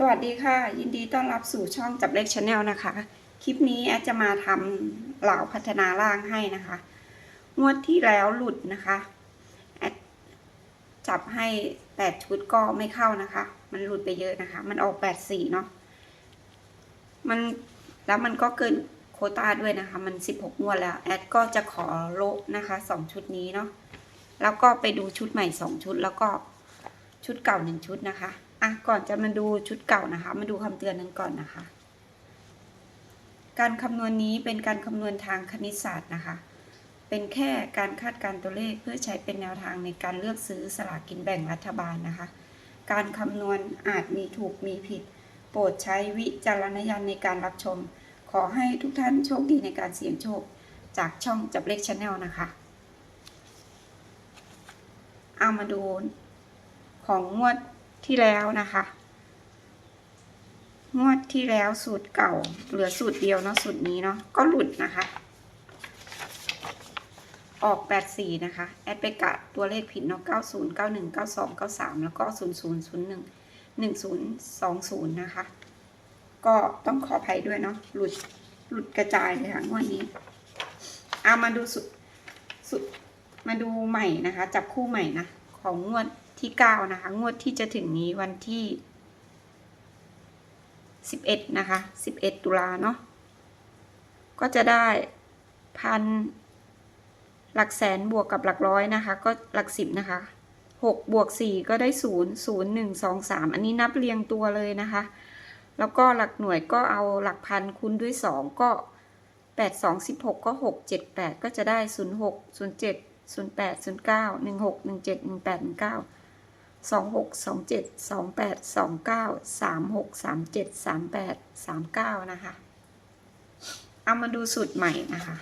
สวัสดีค่ะ ยินดีต้อนรับสู่ช่องจับเล็กชาแนลนะคะ คลิปนี้แอดจะมาทำเหล่าพัฒนาร่างให้นะคะ งวดที่แล้วหลุดนะคะแอดจับให้แปดชุดก็ไม่เข้านะคะ มันหลุดไปเยอะนะคะ มันออกแปดสี่เนาะมันแล้วมันก็เกินโควต้าด้วยนะคะ มันสิบหกงวดแล้วแอดก็จะขอโลนะคะสองชุดนี้เนาะแล้วก็ไปดูชุดใหม่สองชุดแล้วก็ชุดเก่าหนึ่งชุดนะคะ อะก่อนจะมาดูชุดเก่านะคะ มาดูคำเตือนนั้นก่อนนะคะ การคำนวณนี้เป็นการคำนวณทางคณิตศาสตร์นะคะ เป็นแค่การคาดการตัวเลขเพื่อใช้เป็นแนวทางในการเลือกซื้อสลากกินแบ่งรัฐบาลนะคะ การคำนวณอาจมีถูกมีผิด โปรดใช้วิจารณญาณในการรับชม ขอให้ทุกท่านโชคดีในการเสี่ยงโชค จากช่องจับเลขชาแนลนะคะเอามาดูของงวด ที่แล้วนะคะ งวดที่แล้วสูตรเก่า เหลือสูตรเดียวเนาะสูตรนี้เนาะก็หลุดนะคะ ออก84นะคะ แอดไปกะตัวเลขผิดเนาะ90 91 92 93แล้วก็0001 1020นะคะ ก็ต้องขออภัยด้วยเนาะหลุดหลุดกระจายเลยค่ะงวดนี้เอามาดูสุดสุดมาดูใหม่นะคะ จับคู่ใหม่นะ ของงวด ที่ 9 นะคะ งวดที่จะถึงนี้วันที่ 11 นะคะ 11 ตุลาเนาะก็จะได้พันหลักแสนบวกกับหลักร้อยนะคะ ก็หลักสิบนะคะหกบวกสี่ก็ได้ศูนย์ศูนย์หนึ่งสองสามอันนี้นับเรียงตัวเลยนะคะ แล้วก็หลักหน่วยก็เอาหลักพันคูณด้วยสองก็แปดสองสิบหกก็หกเจ็ดแปดก็จะได้ศูนย์หกศูนย์เจ็ดศูนย์แปดศูนย์เก้าหนึ่งหกหนึ่งเจ็ดหนึ่งแปดหนึ่งเก้า สองหกสองเจ็ดสองแปดสองเก้าสามหกสามเจ็ดสามแปดสามเก้านะคะ เอามาดูสูตรใหม่นะคะ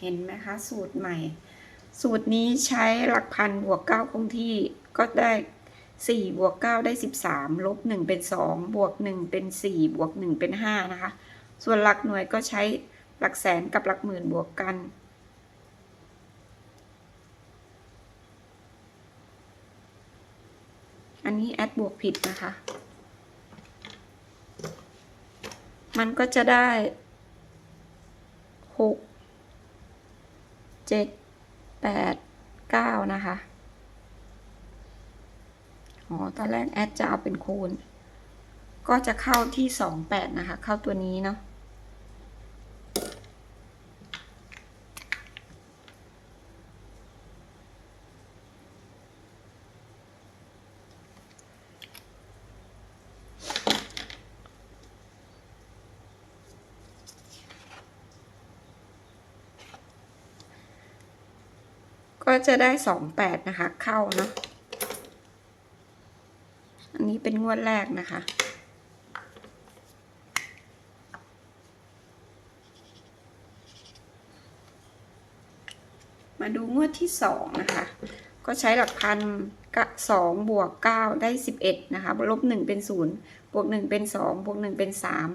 เห็นไหมคะ สูตรใหม่ สูตรนี้ใช้หลักพันบวกเก้าคงที่ก็ได้สี่บวกเก้าได้สิบสามลบหนึ่งเป็นสองบวกหนึ่งเป็นสี่บวกหนึ่งเป็นห้านะคะ ส่วนหลักหน่วยก็ใช้หลักแสนกับหลักหมื่นบวกกัน อันนี้แอดบวกผิดนะคะ มันก็จะได้หกเจ็ดแปดเก้านะคะอ๋อตอนแรกแอดจะเอาเป็นคูณ ก็จะเข้าที่สองแปดนะคะ เข้าตัวนี้เนาะ ก็จะได้สองแปดนะคะ เข้าเนาะอันนี้เป็นงวดแรกนะคะ มาดูงวดที่สองนะคะ ก็ใช้หลักพันกับสองบวกเก้าได้สิบเอ็ดนะคะลบหนึ่งเป็นศูนย์บวกหนึ่งเป็นสองบวกหนึ่งเป็นสาม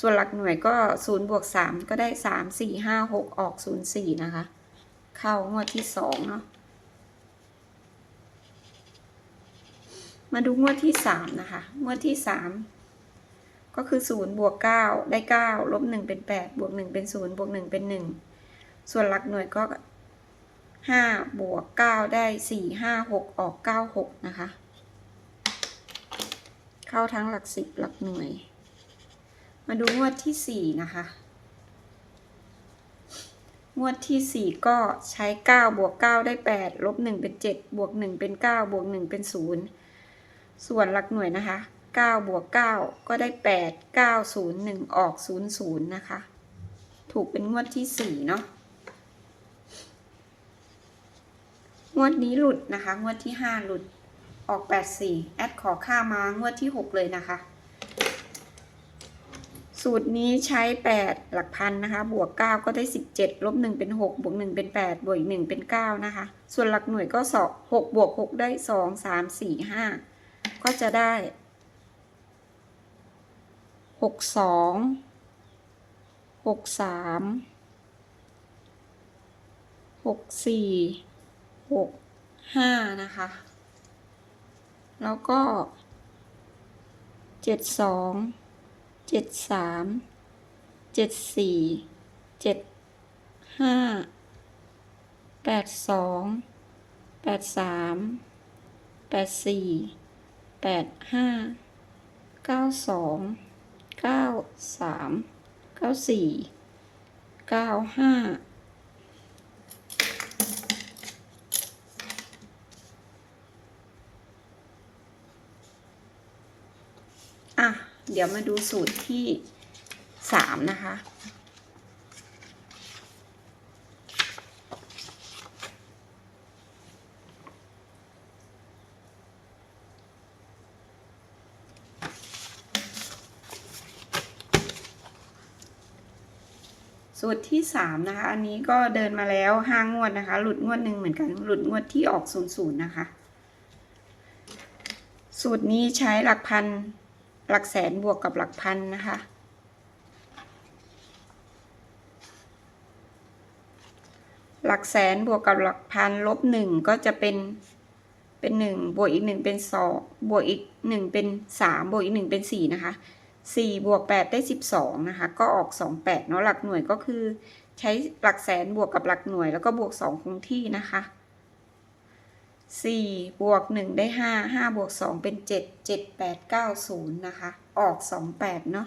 ส่วนหลักหน่วยก็ศูนย์บวกสามก็ได้สามสี่ห้าหกออกศูนย์สี่นะคะ เข้างวดที่สองเนาะมาดูงวดที่สามนะคะ งวดที่สามก็คือศูนย์บวกเก้าได้เก้าลบหนึ่งเป็นแปดบวกหนึ่งเป็นศูนย์บวกหนึ่งเป็นหนึ่งส่วนหลักหน่วยก็ห้าบวกเก้าได้สี่ห้าหกออกเก้าหกนะคะ เข้าทั้งหลักสิบหลักหน่วย มาดูงวดที่สี่นะคะ งวดที่สี่ก็ใช้เก้าบวกเก้าได้แปดลบหนึ่งเป็นเจ็ดบวกหนึ่งเป็นเก้าบวกหนึ่งเป็นศูนย์ส่วนหลักหน่วยนะคะเก้าบวกเก้าก็ได้แปดเก้าศูนย์หนึ่งออกศูนย์ศูนย์นะคะ ถูกเป็นงวดที่สี่เนาะ งวดนี้หลุดนะคะ งวดที่ห้าหลุด ออกแปดสี่แอดขอค่ามางวดที่หกเลยนะคะ สูตรนี้ใช้ 8 หลักพันนะคะ บวก 9 ก็ได้ 17 ลบ 1 เป็น 6 บวก 1 เป็น 8 บวกอีก 1 เป็น 9 นะคะ ส่วนหลักหน่วยก็สอง6บวก 6 ได้ 2 3 4 5 ก็จะได้ 6 2 6 3 6 4 6 5 นะคะ แล้วก็เจ็ดสอง เจ็ดสามเจ็ดสี่เจ็ดห้าแปดสองแปดสามแปดสี่แปดห้าเก้าสองเก้าสามเก้าสี่เก้าห้า อะ เดี๋ยวมาดูสูตรที่สามนะคะ สูตรที่สามนะคะ อันนี้ก็เดินมาแล้วห้างวดนะคะ หลุดงวดหนึ่งเหมือนกัน หลุดงวดที่ออกศูนย์ศูนย์นะคะ สูตรนี้ใช้หลักพัน หลักแสนบวกกับหลักพันนะคะ หลักแสนบวกกับหลักพันลบหนึ่งก็จะเป็นเป็นหนึ่งบวกอีกหนึ่งเป็นสองบวกอีกหนึ่งเป็นสามบวกอีกหนึ่งเป็นสี่นะคะสี่บวกแปดได้สิบสองนะคะ ก็ออกสองแปดเนาะหลักหน่วยก็คือ ใช้หลักแสนบวกกับหลักหน่วยแล้วก็บวกสองคงที่นะคะ สี่บวกหนึ่งได้ห้าห้าบวกสองเป็นเจ็ดเจ็ดแปดเก้าศูนย์นะคะ ออกสองแปดเนาะ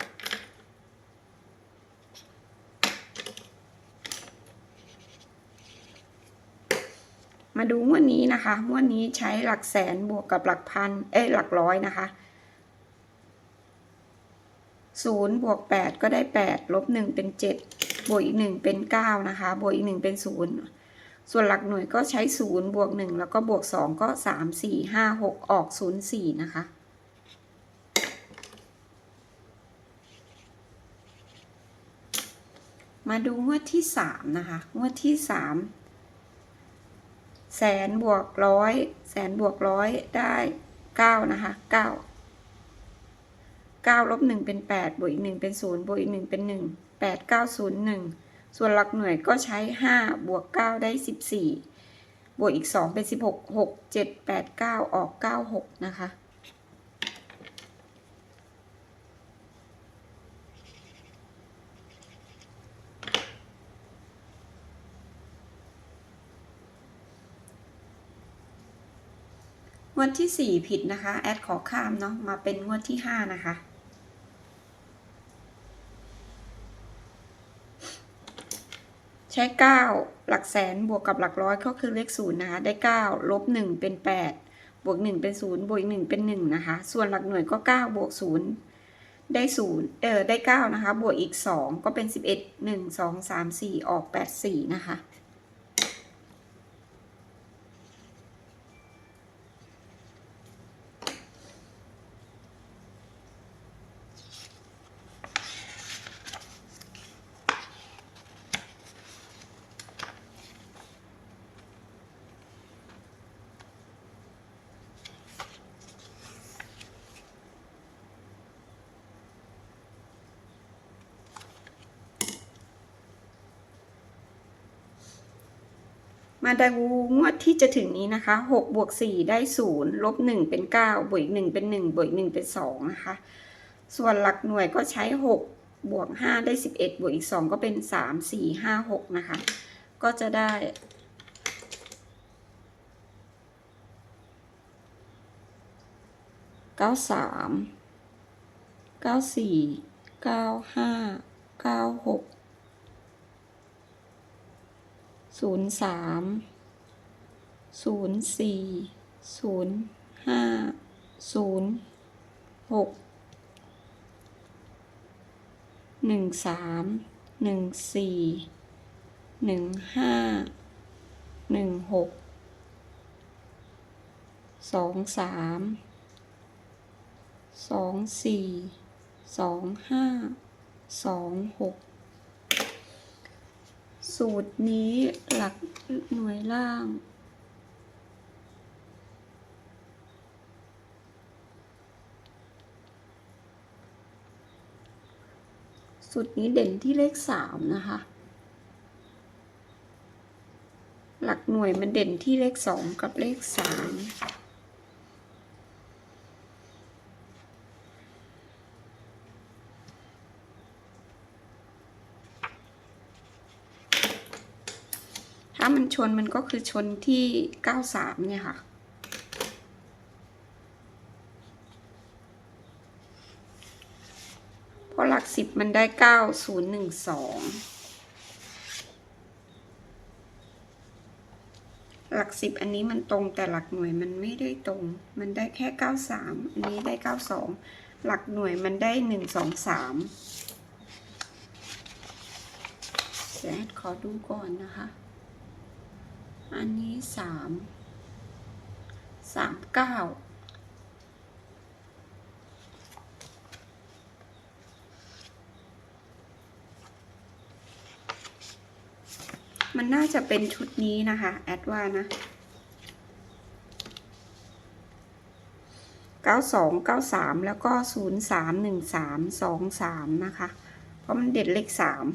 มาดูงวดนี้นะคะงวดนี้ใช้หลักแสนบวกกับหลักพัน เอ้ยหลักร้อยนะคะศูนย์บวกแปดก็ได้แปดลบหนึ่งเป็นเจ็ดบวกอีกหนึ่งเป็นเก้านะคะ บวกอีกหนึ่งเป็นศูนย์ ส่วนหลักหน่วยก็ใช้ 0 บวก 1 แล้วก็บวก 2 ก็ 3 4 5 6 ออก 0 4 นะคะ มาดูงวดที่ 3 นะคะ งวดที่ 3 แสนบวกร้อยแสนบวกร้อยได้ 9 นะคะ 9 9ลบ1เป็น 8 บวกอีก 1 เป็น 0 บวกอีก 1 เป็น 1 8 9 0 1 ส่วนหลักหน่วยก็ใช้ห้าบวกเก้าได้สิบสี่บวกอีกสองเป็นสิบหกหกเจ็ดแปดเก้าออกเก้าหกนะคะ งวดที่สี่ผิดนะคะ แอดขอข้ามเนาะ มาเป็นงวดที่ห้านะคะ ใช้เก้าหลักแสนบวกกับหลักร้อยก็คือเลขศูนย์นะคะ ได้เก้าลบหนึ่งเป็นแปดบวกหนึ่งเป็นศูนย์บวกอีกหนึ่งเป็นหนึ่งนะคะ ส่วนหลักหน่วยก็เก้าบวกศูนย์ได้ศูนย์เออได้เก้านะคะ บวกอีกสองก็เป็นสิบเอ็ดหนึ่งสองสามสี่ออกแปดสี่นะคะ มาดูงวดที่จะถึงนี้นะคะหกบวกสี่ได้ศูนย์ลบหนึ่งเป็นเก้าบวกอีกหนึ่งเป็นหนึ่งบวกอีกหนึ่งเป็นสองนะคะ ส่วนหลักหน่วยก็ใช้หกบวกห้าได้สิบเอ็ดบวกอีกสองก็เป็นสามสี่ห้าหกนะคะ ก็จะได้ เก้าสามเก้าสี่เก้าห้าเก้าหก ศูนย์สามศูนย์สี่ศูนย์ห้าศูนย์หกหนึ่งสามหนึ่งสี่หนึ่งห้าหนึ่งหกสองสามสองสี่สองห้าสองหก สูตรนี้หลักหน่วยล่าง สูตรนี้เด่นที่เลขสามนะคะ หลักหน่วยมันเด่นที่เลขสองกับเลขสาม นมันก็คือชนที่เก้าสามเนี่ยค่ะ เพราะหลักสิบมันได้เก้าศูนย์หนึ่งสองหลักสิบอันนี้มันตรงแต่หลักหน่วยมันไม่ได้ตรง มันได้แค่เก้าสามอันนี้ได้เก้าสองหลักหน่วยมันได้หนึ่งสองสามเดี๋ยวแอดขอดูก่อนนะคะ อันนี้สามสามเก้ามันน่าจะเป็นชุดนี้นะคะ แอดว่านะเก้าสองเก้าสามแล้วก็ศูนย์สามหนึ่งสามสองสามนะคะ เพราะมันเด็ดเลขสาม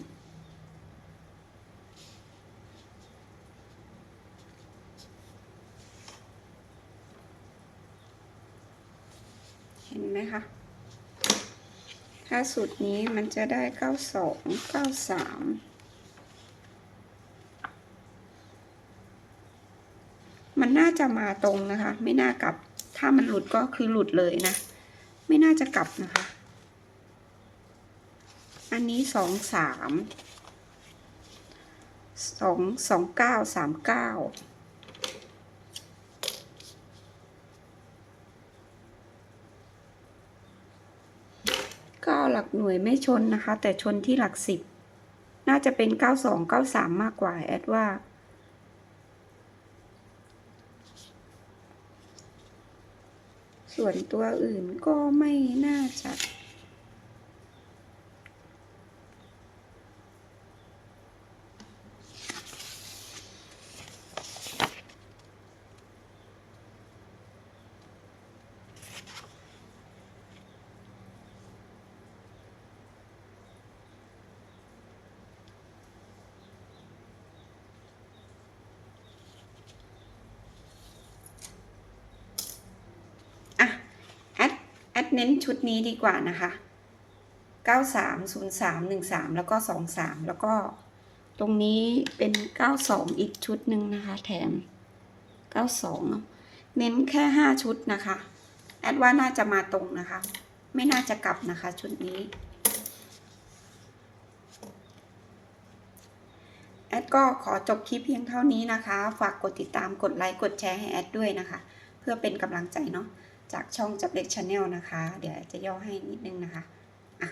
ห็นไหมคะ ถ้าสูตรนี้มันจะได้เก้าสองเก้าสามมันน่าจะมาตรงนะคะ ไม่น่ากลับ ถ้ามันหลุดก็คือหลุดเลยนะ ไม่น่าจะกลับนะคะ อันนี้สองสามสองสองเก้าสามเก้า ก็ หลักหน่วยไม่ชนนะคะ แต่ชนที่หลักสิบน่าจะเป็นเก้าสองเก้าสามมากกว่า แอดว่า ส่วนตัวอื่นก็ไม่น่าจะอะ แอ ดเน้นชุดนี้ดีกว่านะคะ 93 03 13 แล้วก็ 23 แล้วก็ตรงนี้เป็น 92 อีกชุดหนึ่งนะคะ แถม 92เนอะเน้นแค่ 5 ชุดนะคะ แอดว่าน่าจะมาตรงนะคะ ไม่น่าจะกลับนะคะชุดนี้ แอดก็ขอจบคลิปเพียงเท่านี้นะคะ ฝากกดติดตามกดไลค์กดแชร์ให้แอดด้วยนะคะ เพื่อเป็นกำลังใจเนาะ จากช่องจับเล็กชาแนลนะคะ เดี๋ยวจะย่อให้นิดนึงนะคะอะ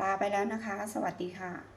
ลาไปแล้วนะคะ สวัสดีค่ะ